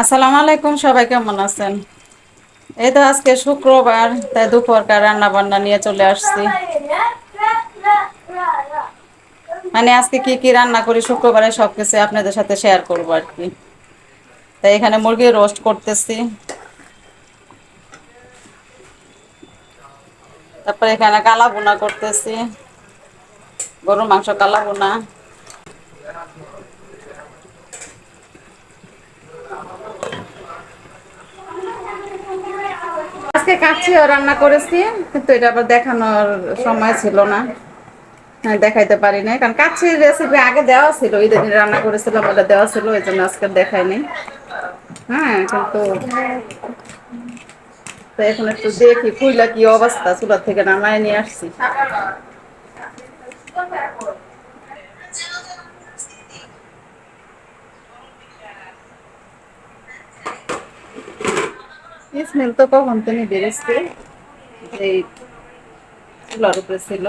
আসসালামু আলাইকুম, সবাই কেমন আছেন? এই তো আজকে শুক্রবার, তাই দুপুরকার রান্না বান্না নিয়ে চলে আসছি। মানে আজকে কি কি রান্না করি শুক্রবারে সব কিছু আপনাদের সাথে শেয়ার করব আর কি। তাই এখানে মুরগি রোস্ট করতেছি। তারপরে এখানে কালা বোনা করতেছি। গরুর মাংস কালা বোনা আজকে আর রান্না করেছি, কিন্তু এটা আবার দেখানোর সময় ছিল না। দেখাইতে পারি না কারণ কাচ্ছি রেসিপি আগে দেওয়া ছিল ওই দিন রান্না করেছিলাম বলে দেওয়া ছিল, ওই জন্য আজকে দেখাইনি হ্যাঁ কিন্তু এখন একটু দেখি ফুইলা কি অবস্থা, চুলা থেকে নামায় নিয়ে আসছি। স্মেল তো কখন তুমি বেরেছে এই চুলার উপরে ছিল।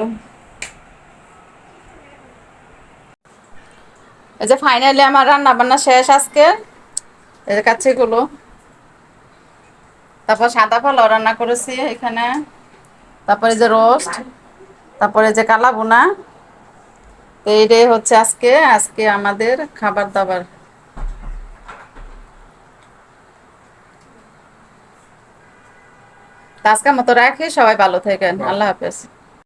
এই যে ফাইনালি আমার রান্না বান্না শেষ আজকে। যে তারপর সাদা পোলাও রান্না করেছি এখানে। তারপরে যে রোস্ট তারপরে যে কালা বোনা তো এইটাই হচ্ছে আজকে। আজকে আমাদের খাবার দাবার। আজকের মতো রাখি সবাই ভালো থাকেন। আল্লাহ হাফেজ।